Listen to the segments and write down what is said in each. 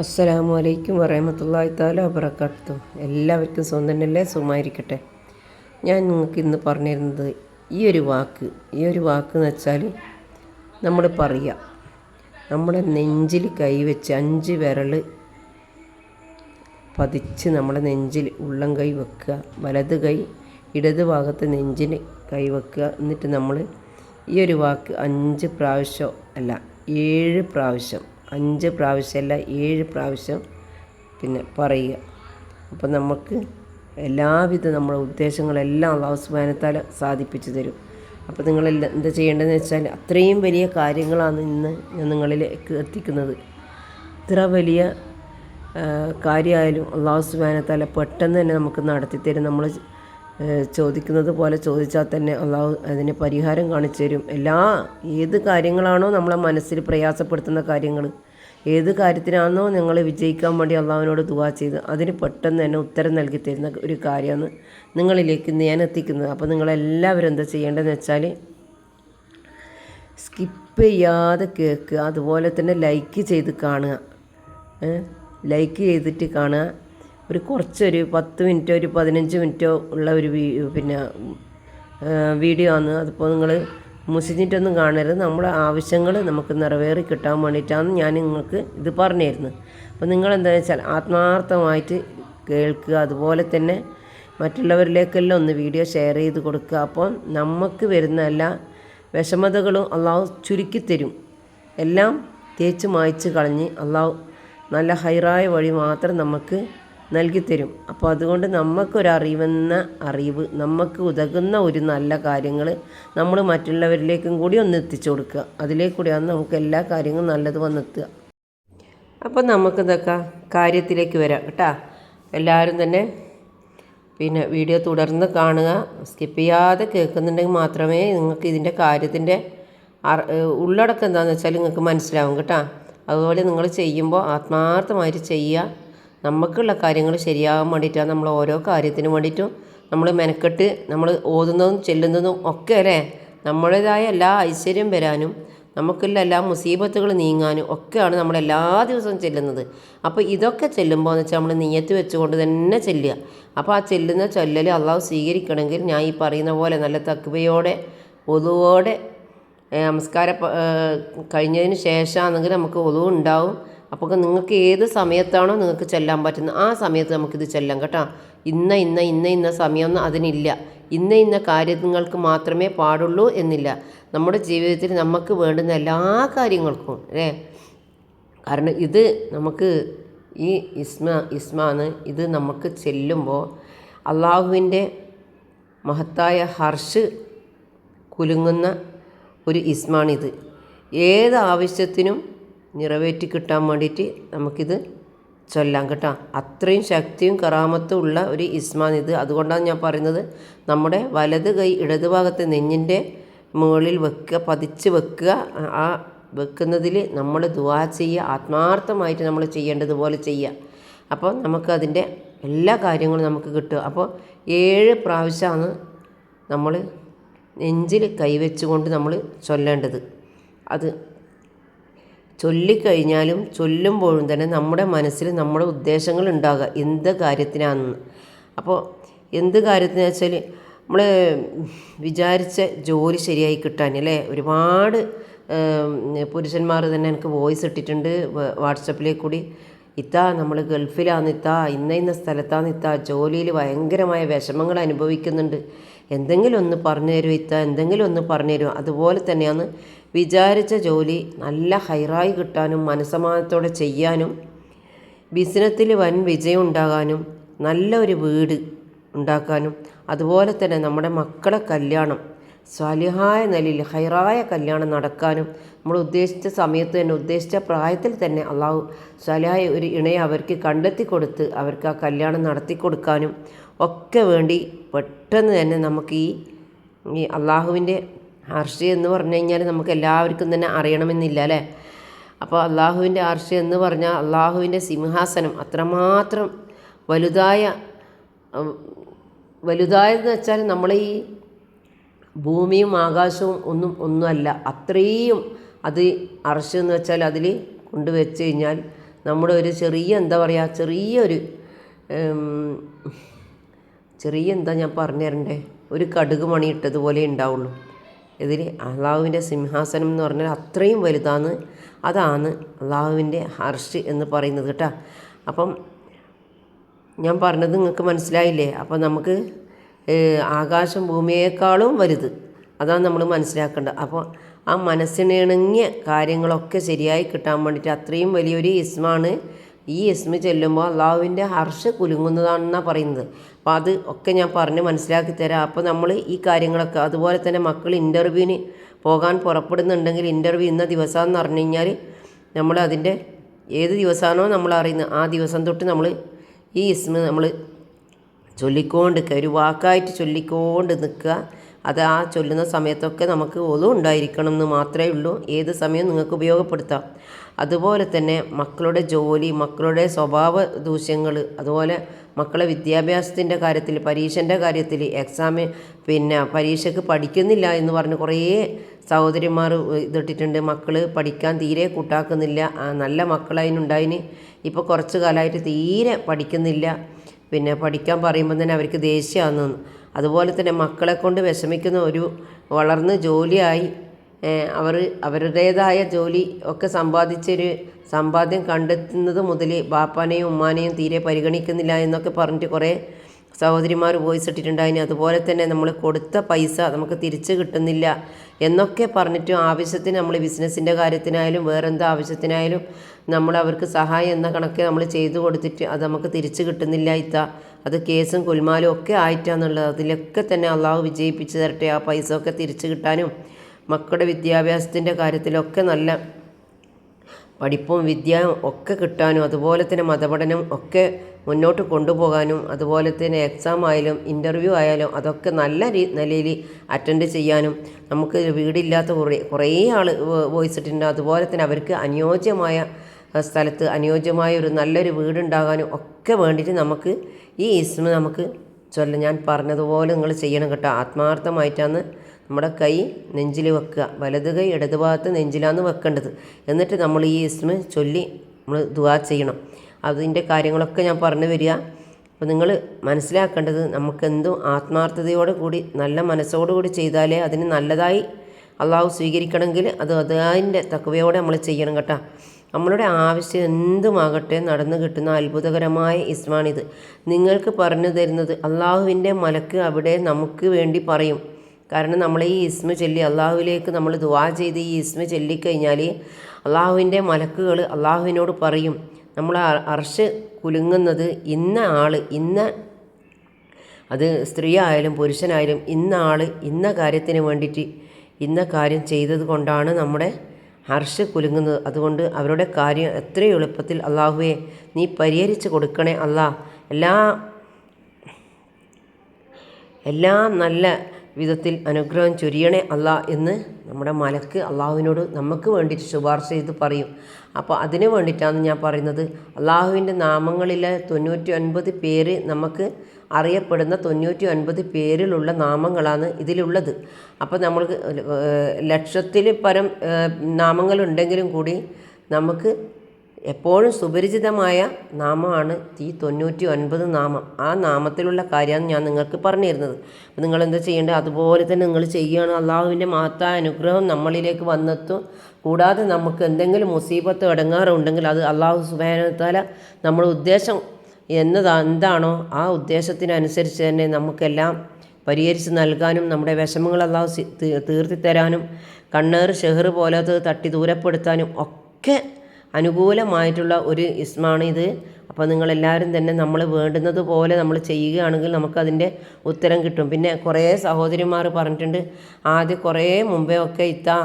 അസ്സലാമു അലൈക്കും വറഹമത്തല്ലാഹി താല വബറക്കാത്തു എല്ലാവർക്കും സ്വന്തം സുഖമായിരിക്കട്ടെ. ഞാൻ നിങ്ങൾക്ക് ഇന്ന് പറഞ്ഞിരുന്നത് ഈ ഒരു വാക്ക്. ഈ ഒരു വാക്ക് എന്ന് വെച്ചാൽ നമ്മൾ പറയുക. നമ്മുടെ നെഞ്ചിൽ കൈവച്ച് അഞ്ച് വിരൽ പതിച്ച് നമ്മുടെ നെഞ്ചിൽ ഉള്ളം കൈ വെക്കുക. വലത് കൈ ഇടത് ഭാഗത്ത് നെഞ്ചിന് കൈ വെക്കുക. എന്നിട്ട് നമ്മൾ ഈ ഒരു വാക്ക് അഞ്ച് പ്രാവശ്യം അല്ല ഏഴ് പ്രാവശ്യം അഞ്ച് പ്രാവശ്യമല്ല ഏഴ് പ്രാവശ്യം പിന്നെ പറയുക. അപ്പോൾ നമുക്ക് എല്ലാവിധ നമ്മുടെ ഉദ്ദേശങ്ങളെല്ലാം അള്ളാഹു സാധിപ്പിച്ചു തരും. അപ്പോൾ നിങ്ങൾ എന്താ ചെയ്യേണ്ടതെന്ന് വെച്ചാൽ അത്രയും വലിയ കാര്യങ്ങളാണ് ഇന്ന് ഞാൻ നിങ്ങളിലേക്ക് എത്തിക്കുന്നത്. ഇത്ര വലിയ കാര്യമായാലും അള്ളാഹു സുബാനത്താല പെട്ടെന്ന് തന്നെ നമുക്ക് നടത്തിത്തരും നമ്മൾ ചോദിക്കുന്നത് പോലെ ചോദിച്ചാൽ തന്നെ അള്ളാഹു അതിന് പരിഹാരം കാണിച്ചു തരും. എല്ലാ ഏത് കാര്യങ്ങളാണോ നമ്മളെ മനസ്സിൽ പ്രയാസപ്പെടുത്തുന്ന കാര്യങ്ങൾ ഏത് കാര്യത്തിനാണോ നിങ്ങൾ വിജയിക്കാൻ വേണ്ടി അള്ളാഹുവിനോട് ദുവാ ചെയ്ത് അതിന് പെട്ടെന്ന് തന്നെ ഉത്തരം നൽകി തരുന്ന ഒരു കാര്യമാണ് നിങ്ങളിലേക്ക് ഞാൻ എത്തിക്കുന്നത്. അപ്പോൾ നിങ്ങളെല്ലാവരും എന്താ ചെയ്യേണ്ടതെന്ന് വെച്ചാൽ സ്കിപ്പ് ചെയ്യാതെ കേൾക്കുക അതുപോലെ തന്നെ ലൈക്ക് ചെയ്ത് കാണുക. ലൈക്ക് ചെയ്തിട്ട് കാണുക. ഒരു കുറച്ചൊരു പത്ത് മിനിറ്റോ ഒരു പതിനഞ്ച് മിനിറ്റോ ഉള്ള ഒരു പിന്നെ വീഡിയോ ആണ്. അതിപ്പോൾ നിങ്ങൾ മുസിഞ്ഞിട്ടൊന്നും കാണരുത്. നമ്മുടെ ആവശ്യങ്ങൾ നമുക്ക് നിറവേറി കിട്ടാൻ വേണ്ടിയിട്ടാണ് ഞാൻ നിങ്ങൾക്ക് ഇത് പറഞ്ഞു തരുന്നത് അപ്പോൾ നിങ്ങൾ എന്താണെന്ന് വെച്ചാൽ ആത്മാർത്ഥമായിട്ട് കേൾക്കുക അതുപോലെ തന്നെ മറ്റുള്ളവരിലേക്കെല്ലാം ഒന്ന് വീഡിയോ ഷെയർ ചെയ്ത് കൊടുക്കുക. അപ്പോൾ നമുക്ക് വരുന്ന എല്ലാ വിഷമതകളും അള്ളാഹു ചുരുക്കിത്തരും എല്ലാം തേച്ച് മായ്ച്ച് കളഞ്ഞ് അള്ളാഹു നല്ല ഹൈറായ വഴി മാത്രം നമുക്ക് നൽകിത്തരും. അപ്പോൾ അതുകൊണ്ട് നമുക്കൊരറിവെന്ന അറിവ് നമുക്ക് ഉതകുന്ന ഒരു നല്ല കാര്യങ്ങൾ നമ്മൾ മറ്റുള്ളവരിലേക്കും കൂടി ഒന്ന് എത്തിച്ചു കൊടുക്കുക. അതിലേക്കൂടിയാണ് നമുക്ക് എല്ലാ കാര്യങ്ങളും നല്ലത് വന്നെത്തുക. അപ്പോൾ നമുക്കിതൊക്കെ കാര്യത്തിലേക്ക് വരാം കേട്ടോ. എല്ലാവരും തന്നെ പിന്നെ വീഡിയോ തുടർന്ന് കാണുക. സ്കിപ്പ് ചെയ്യാതെ കേൾക്കുന്നുണ്ടെങ്കിൽ മാത്രമേ നിങ്ങൾക്ക് ഇതിന്റെ കാര്യത്തിന്റെ ഉള്ളടക്കം എന്താണെന്ന് വെച്ചാൽ നിങ്ങൾക്ക് മനസ്സിലാവും കേട്ടോ. അതുപോലെ നിങ്ങൾ ചെയ്യുമ്പോൾ ആത്മാർത്ഥമായിട്ട് ചെയ്യുക. നമുക്കുള്ള കാര്യങ്ങൾ ശരിയാകാൻ വേണ്ടിയിട്ടാണ് നമ്മൾ ഓരോ കാര്യത്തിനും വേണ്ടിയിട്ടും നമ്മൾ മെനക്കെട്ട് നമ്മൾ ഓതുന്നതും ചെല്ലുന്നതും ഒക്കെ അല്ലേ? നമ്മുടേതായ എല്ലാ ഐശ്വര്യം വരാനും നമുക്കുള്ള എല്ലാ മുസീബത്തുകൾ നീങ്ങാനും ഒക്കെയാണ് നമ്മൾ എല്ലാ ദിവസവും ചെല്ലുന്നത്. അപ്പോൾ ഇതൊക്കെ ചെല്ലുമ്പോൾ എന്ന് വെച്ചാൽ നമ്മൾ നീയത്ത് വെച്ചുകൊണ്ട് തന്നെ ചെല്ലുക. അപ്പോൾ ആ ചെല്ലുന്ന ചൊല്ലൽ അള്ളാഹു സ്വീകരിക്കണമെങ്കിൽ ഞാൻ ഈ പറയുന്ന പോലെ നല്ല തക്കുവയോടെ ഒതുവോടെ നമസ്കാരം കഴിഞ്ഞതിന് ശേഷമാണെങ്കിൽ നമുക്ക് ഒതുവ് ഉണ്ടാവും അപ്പോൾ നിങ്ങൾക്ക് ഏത് സമയത്താണോ നിങ്ങൾക്ക് ചെല്ലാൻ പറ്റുന്നത് ആ സമയത്ത് നമുക്കിത് ചെല്ലാം കേട്ടോ. ഇന്ന ഇന്ന ഇന്ന ഇന്ന സമയമൊന്നും അതിനില്ല. ഇന്ന ഇന്ന കാര്യങ്ങൾക്ക് മാത്രമേ പാടുള്ളൂ എന്നില്ല. നമ്മുടെ ജീവിതത്തിൽ നമുക്ക് വേണ്ടുന്ന എല്ലാ കാര്യങ്ങൾക്കും അല്ലേ? കാരണം ഇത് നമുക്ക് ഈ ഇസ്മ ഇസ്മാന്ന് ഇത് നമുക്ക് ചെല്ലുമ്പോൾ അള്ളാഹുവിന്റെ മഹത്തായ ഹർഷ് കുലുങ്ങുന്ന ഒരു ഇസ്മാണിത്. ഏത് ആവശ്യത്തിനും നിറവേറ്റി കിട്ടാൻ വേണ്ടിയിട്ട് നമുക്കിത് ചൊല്ലാം കേട്ടോ. അത്രയും ശക്തിയും കറാമത്തും ഉള്ള ഒരു ഇസ്മാൻ ഇത് അതുകൊണ്ടാണ് ഞാൻ പറയുന്നത് നമ്മുടെ വലത് കൈ ഇടതുഭാഗത്തെ നെഞ്ഞിന്റെ മുകളിൽ വെക്കുക പതിച്ച് വെക്കുക. ആ വെക്കുന്നതിൽ നമ്മൾ ദുവാ ചെയ്യുക. ആത്മാർത്ഥമായിട്ട് നമ്മൾ ചെയ്യേണ്ടതുപോലെ ചെയ്യുക. അപ്പോൾ നമുക്കതിന്റെ എല്ലാ കാര്യങ്ങളും നമുക്ക് കിട്ടുക അപ്പോൾ ഏഴ് പ്രാവശ്യമാണ് നമ്മൾ നെഞ്ചിൽ കൈവച്ചുകൊണ്ട് നമ്മൾ ചൊല്ലേണ്ടത്. അത് ചൊല്ലിക്കഴിഞ്ഞാലും ചൊല്ലുമ്പോഴും തന്നെ നമ്മുടെ മനസ്സിൽ നമ്മുടെ ഉദ്ദേശങ്ങൾ ഉണ്ടാകുക. എന്ത് കാര്യത്തിനാണെന്ന്. അപ്പോൾ എന്ത് കാര്യത്തിനാ വെച്ചാൽ നമ്മൾ വിചാരിച്ച ജോലി ശരിയായി കിട്ടാൻ അല്ലേ? ഒരുപാട് പുരുഷന്മാർ തന്നെ എനിക്ക് വോയിസ് ഇട്ടിട്ടുണ്ട് വാട്സപ്പിലേക്ക് കൂടി. ഇത്താ നമ്മൾ ഗൾഫിലാണ് ഇത്താ ഇന്ന ഇന്ന സ്ഥലത്താണ് ഇത്താ ജോലിയിൽ ഭയങ്കരമായ വിഷമങ്ങൾ അനുഭവിക്കുന്നുണ്ട്. എന്തെങ്കിലും ഒന്ന് പറഞ്ഞു തരുമോ ഇത്താ? എന്തെങ്കിലും ഒന്ന് പറഞ്ഞു തരുമോ അതുപോലെ തന്നെയാണ് വിചാരിച്ച ജോലി നല്ല ഹൈറായി കിട്ടാനും മനസ്സമാനത്തോടെ ചെയ്യാനും ബിസിനസ്സിൽ വൻ വിജയം ഉണ്ടാകാനും നല്ല ഒരു വീട് ഉണ്ടാക്കാനും അതുപോലെ തന്നെ നമ്മുടെ മക്കളെ കല്യാണം സ്വാലിഹായ നിലയിൽ ഹൈറായ കല്യാണം നടക്കാനും നമ്മൾ ഉദ്ദേശിച്ച സമയത്ത് തന്നെ ഉദ്ദേശിച്ച പ്രായത്തിൽ തന്നെ അള്ളാഹു സ്വാലിഹായ ഒരു ഇണയെ അവർക്ക് കണ്ടെത്തി കൊടുത്ത് അവർക്ക് ആ കല്യാണം നടത്തി കൊടുക്കാനും ഒക്കെ വേണ്ടി പെട്ടെന്ന് തന്നെ നമുക്ക് ഈ ഈ അള്ളാഹുവിന്റെ അർഷി എന്ന് പറഞ്ഞു കഴിഞ്ഞാൽ നമുക്ക് എല്ലാവർക്കും തന്നെ അറിയണമെന്നില്ല അല്ലേ? അപ്പോൾ അള്ളാഹുവിന്റെ ആർഷി എന്ന് പറഞ്ഞാൽ അള്ളാഹുവിന്റെ സിംഹാസനം അത്രമാത്രം വലുതായ വലുതായെന്ന് വെച്ചാൽ നമ്മളെ ഈ ഭൂമിയും ആകാശവും ഒന്നും ഒന്നുമല്ല. അത്രയും അത് അർഷ് എന്ന് വെച്ചാൽ അതിൽ കൊണ്ടുവച്ച് കഴിഞ്ഞാൽ നമ്മുടെ ഒരു ചെറിയ എന്താ പറയുക ചെറിയൊരു ചെറിയ എന്താ ഞാൻ പറഞ്ഞു തരണ്ടേ ഒരു കടുക് മണി ഇട്ടതുപോലെ ഉണ്ടാവുള്ളൂ. ഇതിൽ അള്ളാഹുവിന്റെ സിംഹാസനം എന്ന് പറഞ്ഞാൽ അത്രയും വലുതാണ് അതാണ് അള്ളാഹുവിന്റെ ഹർഷ് എന്ന് പറയുന്നത് കേട്ടോ. അപ്പം ഞാൻ പറഞ്ഞത് നിങ്ങൾക്ക് മനസ്സിലായില്ലേ? അപ്പം നമുക്ക് ആകാശം ഭൂമിയേക്കാളും വലുത്. അതാണ് നമ്മൾ മനസ്സിലാക്കേണ്ടത്. അപ്പോൾ ആ മനസ്സിനിണങ്ങിയ കാര്യങ്ങളൊക്കെ ശരിയായി കിട്ടാൻ വേണ്ടിയിട്ട് അത്രയും വലിയൊരു ഇസ്മാണ് ഈ ഇസ്മ ചെല്ലുമ്പോൾ അള്ളാഹുവിന്റെ ഹർഷ കുലുങ്ങുന്നതാണെന്നാണ് പറയുന്നത്. അപ്പോൾ അത് ഒക്കെ ഞാൻ പറഞ്ഞ് മനസ്സിലാക്കി തരാം. അപ്പോൾ നമ്മൾ ഈ കാര്യങ്ങളൊക്കെ അതുപോലെ തന്നെ മക്കൾ ഇന്റർവ്യൂവിന് പോകാൻ പുറപ്പെടുന്നുണ്ടെങ്കിൽ ഇന്റർവ്യൂ ഇന്ന ദിവസമെന്ന് പറഞ്ഞു കഴിഞ്ഞാൽ നമ്മൾ അതിന്റെ ഏത് ദിവസമാണോ നമ്മൾ അറിയുന്നത് ആ ദിവസം തൊട്ട് നമ്മൾ ഈ ഇസ്മ നമ്മൾ ചൊല്ലിക്കൊണ്ട് ഒരു വാക്കായിട്ട് ചൊല്ലിക്കൊണ്ട് നിൽക്കുക. അത് ആ ചൊല്ലുന്ന സമയത്തൊക്കെ നമുക്ക് ഒതു ഉണ്ടായിരിക്കണം എന്ന് മാത്രമേ ഉള്ളൂ. ഏത് സമയവും നിങ്ങൾക്ക് ഉപയോഗപ്പെടുത്താം. അതുപോലെ തന്നെ മക്കളുടെ ജോലി മക്കളുടെ സ്വഭാവ ദൂഷ്യങ്ങൾ അതുപോലെ മക്കളെ വിദ്യാഭ്യാസത്തിന്റെ കാര്യത്തിൽ പരീക്ഷന്റെ കാര്യത്തിൽ എക്സാമ് പിന്നെ പരീക്ഷയ്ക്ക് പഠിക്കുന്നില്ല എന്ന് പറഞ്ഞ് കുറേ സഹോദരിമാർ ഇതിട്ടിട്ടുണ്ട്. മക്കൾ പഠിക്കാൻ തീരെ കൂട്ടാക്കുന്നില്ല. നല്ല മക്കളതിനുണ്ടായിന് ഇപ്പോൾ കുറച്ച് കാലമായിട്ട് തീരെ പഠിക്കുന്നില്ല. പിന്നെ പഠിക്കാൻ പറയുമ്പോൾ തന്നെ അവർക്ക് ദേഷ്യമാണെന്ന് അതുപോലെ തന്നെ മക്കളെ കൊണ്ട് വിഷമിക്കുന്ന ഒരു വളർന്ന് ജോലിയായി അവർ അവരുടേതായ ജോലി ഒക്കെ സമ്പാദിച്ചൊരു സമ്പാദ്യം കണ്ടെത്തുന്നത് മുതൽ ബാപ്പാനെയും ഉമ്മാനെയും തീരെ പരിഗണിക്കുന്നില്ല എന്നൊക്കെ പറഞ്ഞിട്ട് കുറേ സഹോദരിമാർ വോയിസ് ഇട്ടിട്ടുണ്ടായിന് അതുപോലെ തന്നെ നമ്മൾ കൊടുത്ത പൈസ നമുക്ക് തിരിച്ച് കിട്ടുന്നില്ല എന്നൊക്കെ പറഞ്ഞിട്ട് ആവശ്യത്തിന് നമ്മൾ ബിസിനസ്സിന്റെ കാര്യത്തിനായാലും വേറെന്താ ആവശ്യത്തിനായാലും നമ്മൾ അവർക്ക് സഹായം എന്ന കണക്ക് നമ്മൾ ചെയ്തു കൊടുത്തിട്ട് അത് നമുക്ക് തിരിച്ചു കിട്ടുന്നില്ല ഇത്ത. അത് കേസും കുൽമാലും ഒക്കെ ആയിട്ടാന്നുള്ളത്. അതിലൊക്കെ തന്നെ അള്ളാഹു വിജയിപ്പിച്ച് തരട്ടെ. ആ പൈസ ഒക്കെ തിരിച്ചു കിട്ടാനും മക്കളുടെ വിദ്യാഭ്യാസത്തിന്റെ കാര്യത്തിലൊക്കെ നല്ല പഠിപ്പും വിദ്യയും ഒക്കെ കിട്ടാനും അതുപോലെ തന്നെ മതപഠനം ഒക്കെ മുന്നോട്ട് കൊണ്ടുപോകാനും അതുപോലെ തന്നെ എക്സാം ആയാലും ഇന്റർവ്യൂ ആയാലും അതൊക്കെ നല്ല രീ നിലയിൽ അറ്റൻഡ് ചെയ്യാനും നമുക്ക് വീടില്ലാത്ത കുറേ കുറേ ആൾ വോയിച്ചിട്ടുണ്ട് അതുപോലെ തന്നെ അവർക്ക് അനുയോജ്യമായ സ്ഥലത്ത് അനുയോജ്യമായ ഒരു നല്ലൊരു വീടുണ്ടാകാനും ഒക്കെ വേണ്ടിയിട്ട് നമുക്ക് ഈ ഇസ്മ നമുക്ക് ചൊല്ല ഞാൻ പറഞ്ഞതുപോലെ നിങ്ങൾ ചെയ്യണം കേട്ടോ. ആത്മാർത്ഥമായിട്ടാണ് നമ്മുടെ കൈ നെഞ്ചിൽ വെക്കുക. വലത് കൈ ഇടത് ഭാഗത്ത് നെഞ്ചിലാണ് വെക്കേണ്ടത്. എന്നിട്ട് നമ്മൾ ഈ ഇസ്മ ചൊല്ലി നമ്മൾ ദുവാ ചെയ്യണം. അതിന്റെ കാര്യങ്ങളൊക്കെ ഞാൻ പറഞ്ഞു വരിക. അപ്പോൾ നിങ്ങൾ മനസ്സിലാക്കേണ്ടത് നമുക്കെന്തും ആത്മാർത്ഥതയോട് കൂടി നല്ല മനസ്സോടുകൂടി ചെയ്താലേ അതിന് നല്ലതായി അള്ളാഹു സ്വീകരിക്കണമെങ്കിൽ അത് അതിന്റെ തക്കവയോടെ നമ്മൾ ചെയ്യണം കേട്ടോ. നമ്മളുടെ ആവശ്യം എന്തുമാകട്ടെ നടന്നു കിട്ടുന്ന അത്ഭുതകരമായ ഇസ്മാണിത്. നിങ്ങൾക്ക് പറഞ്ഞു തരുന്നത് അള്ളാഹുവിന്റെ മലക്ക് അവിടെ നമുക്ക് വേണ്ടി പറയും. കാരണം നമ്മൾ ഈ ഇസ്മ ചൊല്ലി അള്ളാഹുവിലേക്ക് നമ്മൾ ദുവാ ചെയ്ത് ഈ ഇസ്മ ചൊല്ലിക്കഴിഞ്ഞാൽ അള്ളാഹുവിന്റെ മലക്കുകൾ അള്ളാഹുവിനോട് പറയും. നമ്മൾ അർഷ് കുലുങ്ങുന്നത് ഇന്ന ആൾ ഇന്ന അത് സ്ത്രീ ആയാലും പുരുഷനായാലും ഇന്ന ആൾ ഇന്ന കാര്യത്തിന് വേണ്ടിയിട്ട് ഇന്ന കാര്യം ചെയ്തത് കൊണ്ടാണ് നമ്മുടെ ഹർഷ് കുലുങ്ങുന്നത് അതുകൊണ്ട് അവരുടെ കാര്യം എത്രയും എളുപ്പത്തിൽ അള്ളാഹുവെ നീ പരിഹരിച്ച് കൊടുക്കണേ അല്ലാ എല്ലാ എല്ലാം നല്ല വിധത്തിൽ അനുഗ്രഹം ചൊരിയണേ അല്ല എന്ന് നമ്മുടെ മലക്ക് അള്ളാഹുവിനോട് നമുക്ക് വേണ്ടിയിട്ട് ശുപാർശ ചെയ്ത് പറയും. അപ്പോൾ അതിന് വേണ്ടിയിട്ടാണ് ഞാൻ പറയുന്നത്. അള്ളാഹുവിന്റെ നാമങ്ങളിലെ തൊണ്ണൂറ്റി ഒൻപത് പേര് നമുക്ക് അറിയപ്പെടുന്ന തൊണ്ണൂറ്റി ഒൻപത് പേരിലുള്ള നാമങ്ങളാണ് ഇതിലുള്ളത്. അപ്പോൾ നമ്മൾക്ക് ലക്ഷത്തിൽ പരം നാമങ്ങളുണ്ടെങ്കിലും കൂടി നമുക്ക് എപ്പോഴും സുപരിചിതമായ നാമമാണ് ഈ തൊണ്ണൂറ്റി ഒൻപത് നാമം. ആ നാമത്തിലുള്ള കാര്യമാണ് ഞാൻ നിങ്ങൾക്ക് പറഞ്ഞു തരുന്നത് അപ്പോൾ നിങ്ങൾ എന്താ ചെയ്യേണ്ടത് അതുപോലെ തന്നെ നിങ്ങൾ ചെയ്യുകയാണ്. അള്ളാഹുവിന്റെ മഹത്തായ അനുഗ്രഹം നമ്മളിലേക്ക് വന്നെത്തും. കൂടാതെ നമുക്ക് എന്തെങ്കിലും മുസീബത്തോ ഇടങ്ങാറുണ്ടെങ്കിൽ അത് അള്ളാഹു സുബാനത്താല നമ്മൾ ഉദ്ദേശം എന്നതാ എന്താണോ ആ ഉദ്ദേശത്തിനനുസരിച്ച് തന്നെ നമുക്കെല്ലാം പരിഹരിച്ച് നൽകാനും നമ്മുടെ വിഷമങ്ങൾ അള്ളാഹു തീർത്തി തരാനും കണ്ണേർ ഷെഹർ പോലത്തെ തട്ടി ദൂരപ്പെടുത്താനും ഒക്കെ അനുകൂലമായിട്ടുള്ള ഒരു ഇസ്മാണ് ഇത്. അപ്പോൾ നിങ്ങളെല്ലാവരും തന്നെ നമ്മൾ വേണ്ടുന്നത് പോലെ നമ്മൾ ചെയ്യുകയാണെങ്കിൽ നമുക്കതിന്റെ ഉത്തരം കിട്ടും. പിന്നെ കുറേ സഹോദരിമാർ പറഞ്ഞിട്ടുണ്ട് ആദ്യം കുറേ മുമ്പേ ഒക്കെ ഇത്താ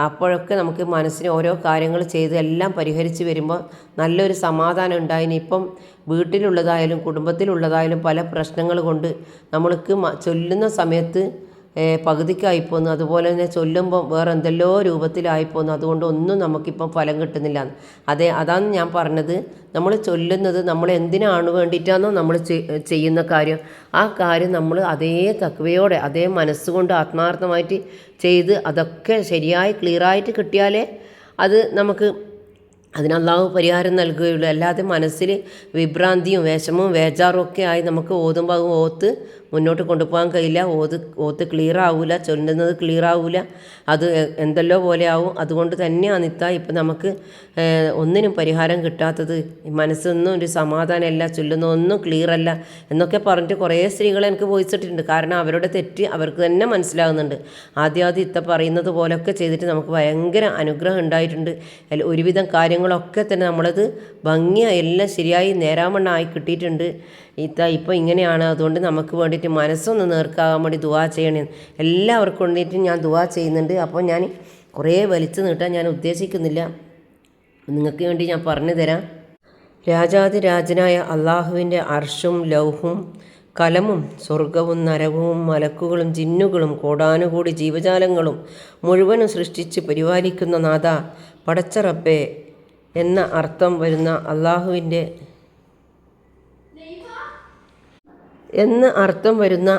അപ്പോഴൊക്കെ നമുക്ക് മനസ്സിന് ഓരോ കാര്യങ്ങൾ ചെയ്ത് എല്ലാം പരിഹരിച്ച് വരുമ്പോൾ നല്ലൊരു സമാധാനം ഉണ്ടായിന് ഇപ്പം വീട്ടിലുള്ളതായാലും കുടുംബത്തിലുള്ളതായാലും പല പ്രശ്നങ്ങൾ കൊണ്ട് നമ്മൾക്ക് ചൊല്ലുന്ന സമയത്ത് പകുതിക്കായിപ്പോന്നു. അതുപോലെ തന്നെ ചൊല്ലുമ്പോൾ വേറെ എന്തെല്ലോ രൂപത്തിലായിപ്പോന്നു. അതുകൊണ്ട് ഒന്നും നമുക്കിപ്പം ഫലം കിട്ടുന്നില്ല. അതെ അതാണ് ഞാൻ പറഞ്ഞത്. നമ്മൾ ചൊല്ലുന്നത് നമ്മൾ എന്തിനാണ് വേണ്ടിയിട്ടാണോ നമ്മൾ ചെയ്യുന്ന കാര്യം. ആ കാര്യം നമ്മൾ അതേ തക്വയോടെ അതേ മനസ്സുകൊണ്ട് ആത്മാർത്ഥമായിട്ട് ചെയ്ത് അതൊക്കെ ശരിയായി ക്ലിയറായിട്ട് കിട്ടിയാലേ അത് നമുക്ക് അതിന് പരിഹാരം നൽകുകയുള്ളൂ. അല്ലാതെ മനസ്സിൽ വിഭ്രാന്തിയും വിഷമവും വേജാറും ഒക്കെ ആയി നമുക്ക് ഓതുമ്പോൾ ഓത്ത് മുന്നോട്ട് കൊണ്ടുപോകാൻ കഴിയില്ല. ഓത് ഓത്ത് ക്ലിയർ ആവില്ല ചൊല്ലുന്നത് ക്ലിയർ ആവില്ല അത് എന്തെല്ലോ പോലെ ആവും. അതുകൊണ്ട് തന്നെയാണ് ഇത്ത ഇപ്പം നമുക്ക് ഒന്നിനും പരിഹാരം കിട്ടാത്തത്. മനസ്സൊന്നും ഒരു സമാധാനമല്ല. ചൊല്ലുന്ന ഒന്നും ക്ലിയർ അല്ല എന്നൊക്കെ പറഞ്ഞിട്ട് കുറേ സ്ത്രീകൾ എനിക്ക് പോയിച്ചിട്ടുണ്ട് കാരണം അവരുടെ തെറ്റ് അവർക്ക് തന്നെ മനസ്സിലാകുന്നുണ്ട്. ആദ്യം ആദ്യം ഇത്ത പറയുന്നത് പോലൊക്കെ ചെയ്തിട്ട് നമുക്ക് ഭയങ്കര അനുഗ്രഹം ഉണ്ടായിട്ടുണ്ട്. ഒരുവിധം കാര്യങ്ങളൊക്കെ തന്നെ നമ്മളത് ഭംഗിയായി എല്ലാം ശരിയായി നേരാമണ്ണായി കിട്ടിയിട്ടുണ്ട്. ഇത്ത ഇപ്പോൾ ഇങ്ങനെയാണ്. അതുകൊണ്ട് നമുക്ക് വേണ്ടിയിട്ട് മനസ്സൊന്ന് നേർക്കാകാൻ വേണ്ടി ദുവാ ചെയ്യണേ. എല്ലാവർക്കും വേണ്ടിയിട്ട് ഞാൻ ദുവാ ചെയ്യുന്നുണ്ട്. അപ്പോൾ ഞാൻ കുറേ വലിച്ചു നീട്ടാൻ ഞാൻ ഉദ്ദേശിക്കുന്നില്ല. നിങ്ങൾക്ക് വേണ്ടി ഞാൻ പറഞ്ഞു തരാം. രാജാതിരാജനായ അള്ളാഹുവിന്റെ അർഷും ലൗഹും കലമും സ്വർഗവും നരകവും മലക്കുകളും ജിന്നുകളും കോടാനുകൂടി ജീവജാലങ്ങളും മുഴുവനും സൃഷ്ടിച്ച് പരിപാലിക്കുന്ന നാഥ പടച്ചറബ്ബെ എന്ന അർത്ഥം വരുന്ന അള്ളാഹുവിന്റെ എന്ന് അർത്ഥം വരുന്ന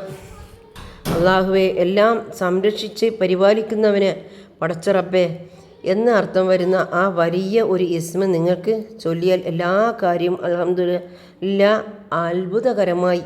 അള്ളാഹുവെ എല്ലാം സംരക്ഷിച്ച് പരിപാലിക്കുന്നവന് പടച്ചറപ്പേ എന്ന് അർത്ഥം വരുന്ന ആ വലിയ ഒരു ഇസ്മ നിങ്ങൾക്ക് ചൊല്ലിയാൽ എല്ലാ കാര്യവും അലഹമില്ല അത്ഭുതകരമായി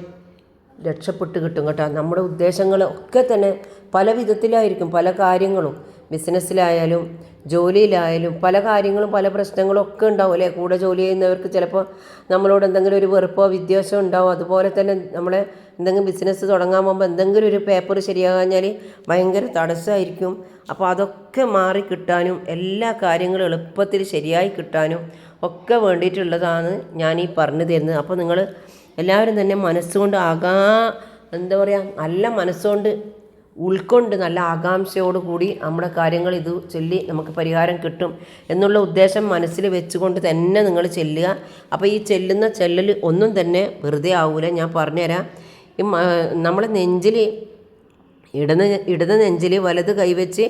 രക്ഷപ്പെട്ട് കിട്ടും കേട്ടോ. നമ്മുടെ ഉദ്ദേശങ്ങളൊക്കെ തന്നെ പല വിധത്തിലായിരിക്കും പല കാര്യങ്ങളും. ബിസിനസ്സിലായാലും ജോലിയിലായാലും പല കാര്യങ്ങളും പല പ്രശ്നങ്ങളും ഒക്കെ ഉണ്ടാവും അല്ലേ? കൂടെ ജോലി ചെയ്യുന്നവർക്ക് ചിലപ്പോൾ നമ്മളോട് എന്തെങ്കിലും ഒരു വെറുപ്പോ വിദ്വേഷമോ ഉണ്ടാവും. അതുപോലെ തന്നെ നമ്മളെ എന്തെങ്കിലും ബിസിനസ് തുടങ്ങാൻ പോകുമ്പോൾ എന്തെങ്കിലും ഒരു പേപ്പർ ശരിയാകാഞ്ഞാൽ ഭയങ്കര തടസ്സമായിരിക്കും. അപ്പോൾ അതൊക്കെ മാറി കിട്ടാനും എല്ലാ കാര്യങ്ങളും എളുപ്പത്തിൽ ശരിയായി കിട്ടാനും ഒക്കെ വേണ്ടിയിട്ടുള്ളതാണ് ഞാൻ ഈ പറഞ്ഞു തരുന്നത്. അപ്പോൾ നിങ്ങൾ എല്ലാവരും തന്നെ മനസ്സുകൊണ്ട് ആകാ എന്താ പറയുക നല്ല മനസ്സുകൊണ്ട് ഉൾക്കൊണ്ട് നല്ല ആകാംക്ഷയോടുകൂടി നമ്മുടെ കാര്യങ്ങൾ ഇത് ചൊല്ലി നമുക്ക് പരിഹാരം കിട്ടും എന്നുള്ള ഉദ്ദേശം മനസ്സിൽ വെച്ചുകൊണ്ട് തന്നെ നിങ്ങൾ ചെല്ലുക. അപ്പോൾ ഈ ചെല്ലുന്ന ചെല്ലൽ ഒന്നും തന്നെ വെറുതെ ആവൂല. ഞാൻ പറഞ്ഞുതരാം. ഈ നമ്മളെ നെഞ്ചിൽ ഇടത് ഇടത് നെഞ്ചിൽ വലത് കൈവച്ച്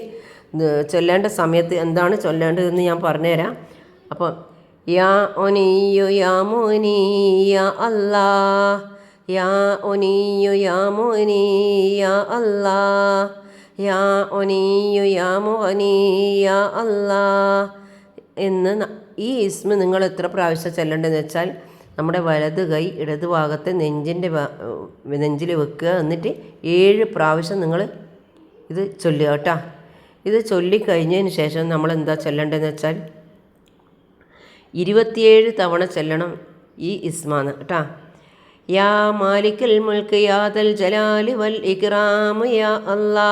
ചൊല്ലേണ്ട സമയത്ത് എന്താണ് ചൊല്ലേണ്ടതെന്ന് ഞാൻ പറഞ്ഞുതരാം. അപ്പോൾ യാ ഒനിയോ യാ മോനിയ അല്ലാ യാ ഒനിയു യാ മോനി യാ അല്ലാ യാ ഒനിയു യാ യാ അല്ലാ എന്ന് ഈ ഇസ്മ നിങ്ങൾ എത്ര പ്രാവശ്യം ചെല്ലേണ്ടതെന്ന് വെച്ചാൽ നമ്മുടെ വലത് കൈ ഇടത് ഭാഗത്തെ നെഞ്ചിന്റെ നെഞ്ചിൽ വെക്കുക. എന്നിട്ട് ഏഴ് പ്രാവശ്യം നിങ്ങൾ ഇത് ചൊല്ലുക കേട്ടോ. ഇത് ചൊല്ലിക്കഴിഞ്ഞതിന് ശേഷം നമ്മൾ എന്താ ചൊല്ലേണ്ടതെന്ന് വെച്ചാൽ ഇരുപത്തിയേഴ് തവണ ചെല്ലണം ഈ ഇസ്മാന്ന് കേട്ടാ. യാ മാലിക്കൽ മുൽക്ക് യാദൽ ജലാലി വൽ ഇക്രാമ യാ അല്ലാ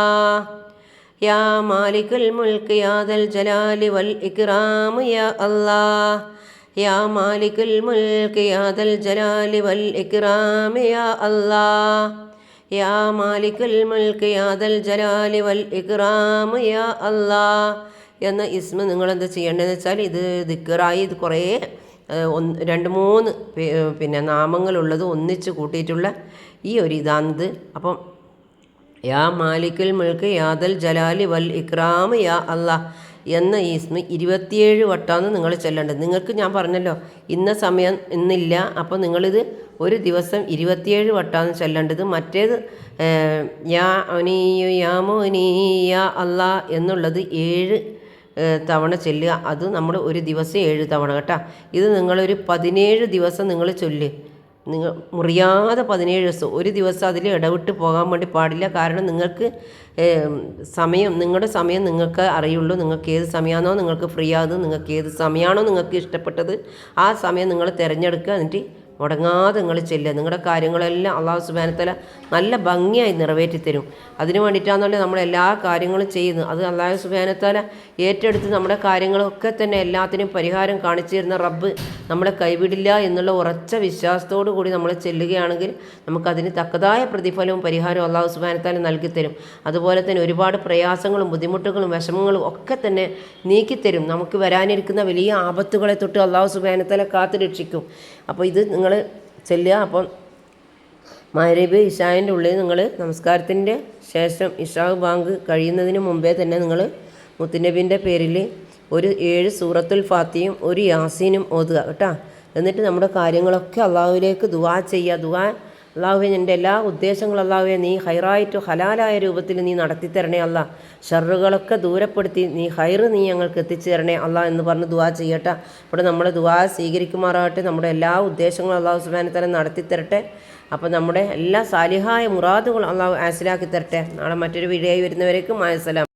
യാ മാലിക്കൽ മുൽക്ക് യാദൽ ജലാലി വൽ ഇക്രാമ യാ അല്ലാ യാ മാലിക്കൽ മുൽക്ക് യാദൽ ജലാലി വൽ ഇക്രാമ യാ അല്ലാ യാ മാലിക്കൽ മുൽക്ക് യാതൽ ജലാലി വൽ ഇക്രാമ യാ അല്ലാ എന്ന ഇസ്മ നിങ്ങൾ എന്താ ചെയ്യേണ്ടതെന്ന് വെച്ചാൽ ഇത് ദിക്കറായി ഇത് കുറേ ഒന്ന് രണ്ട് മൂന്ന് പിന്നെ നാമങ്ങളുള്ളത് ഒന്നിച്ച് കൂട്ടിയിട്ടുള്ള ഈ ഒരു ഇതാണിത്. അപ്പം യാ മാലിക്കുൽ മുൽക്ക് യാദൽ ജലാലി വൽ ഇക്രാം യാ അല്ലാ എന്ന ഈ ഇസ്മ ഇരുപത്തിയേഴ് വട്ടമാണ് നിങ്ങൾ ചെല്ലേണ്ടത് നിങ്ങൾക്ക് ഞാൻ പറഞ്ഞല്ലോ ഇന്ന സമയം ഇന്നില്ല അപ്പോൾ നിങ്ങളിത് ഒരു ദിവസം ഇരുപത്തിയേഴ് വട്ടമാണ് ചെല്ലേണ്ടത്. മറ്റേത് യാ അനീയു യാ മോനി യാ അല്ലാ എന്നുള്ളത് ഏഴ് തവണ ചൊല്ലുക. അത് നമ്മൾ ഒരു ദിവസം ഏഴ് തവണ കേട്ടോ. ഇത് നിങ്ങളൊരു പതിനേഴ് ദിവസം നിങ്ങൾ ചൊല്ല്. നിങ്ങൾ മുറിയാതെ പതിനേഴ് ദിവസം. ഒരു ദിവസം അതിൽ ഇടവിട്ട് പോകാൻ വേണ്ടി പാടില്ല. കാരണം നിങ്ങൾക്ക് സമയം നിങ്ങളുടെ സമയം നിങ്ങൾക്ക് അറിയുള്ളൂ. നിങ്ങൾക്ക് ഏത് സമയമാണോ നിങ്ങൾക്ക് ഫ്രീ ആകുന്നത്. നിങ്ങൾക്ക് ഏത് സമയമാണോ നിങ്ങൾക്ക് ഇഷ്ടപ്പെട്ടത് ആ സമയം നിങ്ങൾ തിരഞ്ഞെടുക്കുക. എന്നിട്ട് മുടങ്ങാതെ നിങ്ങൾ ചെല്ലുക. നിങ്ങളുടെ കാര്യങ്ങളെല്ലാം അള്ളാഹു സുബാനത്തല നല്ല ഭംഗിയായി നിറവേറ്റി തരും അതിനു വേണ്ടിയിട്ടാണല്ലോ നമ്മൾ എല്ലാ കാര്യങ്ങളും ചെയ്യുന്നത്. അത് അള്ളാഹു സുബാനത്തല ഏറ്റെടുത്ത് നമ്മുടെ കാര്യങ്ങളൊക്കെ തന്നെ എല്ലാത്തിനും പരിഹാരം കാണിച്ചു തരുന്ന റബ്ബ് നമ്മളെ കൈവിടില്ല എന്നുള്ള ഉറച്ച വിശ്വാസത്തോടു കൂടി നമ്മൾ ചെല്ലുകയാണെങ്കിൽ നമുക്കതിന് തക്കതായ പ്രതിഫലവും പരിഹാരവും അള്ളാഹു സുബാനത്താല നൽകിത്തരും. തരും അതുപോലെ തന്നെ ഒരുപാട് പ്രയാസങ്ങളും ബുദ്ധിമുട്ടുകളും വിഷമങ്ങളും ഒക്കെ തന്നെ നീക്കിത്തരും. നമുക്ക് വരാനിരിക്കുന്ന വലിയ ആപത്തുകളെ തൊട്ട് അള്ളാഹു സുബാനത്തല കാത്തു രക്ഷിക്കും അപ്പോൾ ഇത് നിങ്ങൾ ചെല്ലുക. അപ്പം മഹരീബ് ഇഷാവിന്റെ ഉള്ളിൽ നിങ്ങൾ നമസ്കാരത്തിന്റെ ശേഷം ഇഷാവ് ബാങ്ക് കഴിയുന്നതിന് മുമ്പേ തന്നെ നിങ്ങൾ മുത്തുനബീന്റെ പേരിൽ ഒരു ഏഴ് സൂറത്തുൽ ഫാത്തിയും ഒരു യാസീനും ഓതുക കേട്ടോ. എന്നിട്ട് നമ്മുടെ കാര്യങ്ങളൊക്കെ അള്ളാഹുവിലേക്ക് ദുവാ ചെയ്യുക. ദുവാ അള്ളാഹുവെ എന്റെ എല്ലാ ഉദ്ദേശങ്ങളും അള്ളാഹുവെ നീ ഹൈറായിട്ട് ഹലാലായ രൂപത്തിൽ നീ നടത്തി തരണേ അല്ല ഷറുകളൊക്കെ ദൂരപ്പെടുത്തി നീ ഹൈറ് നീ ഞങ്ങൾക്ക് എത്തിച്ചു തരണേ അല്ല എന്ന് പറഞ്ഞ് ദുവാ ചെയ്യട്ടെ. ഇവിടെ നമ്മൾ ദുവാ സ്വീകരിക്കുമാറാകട്ടെ നമ്മുടെ എല്ലാ ഉദ്ദേശങ്ങളും അള്ളാഹു സുബാനത്തല നടത്തി തരട്ടെ അപ്പോൾ നമ്മുടെ എല്ലാ സാലിഹായ മുറാദുകളും അള്ളാഹു ആസിലാക്കി തരട്ടെ. നാളെ മറ്റൊരു വീഡിയോയിൽ വരുന്നവരേക്കും മായസലാം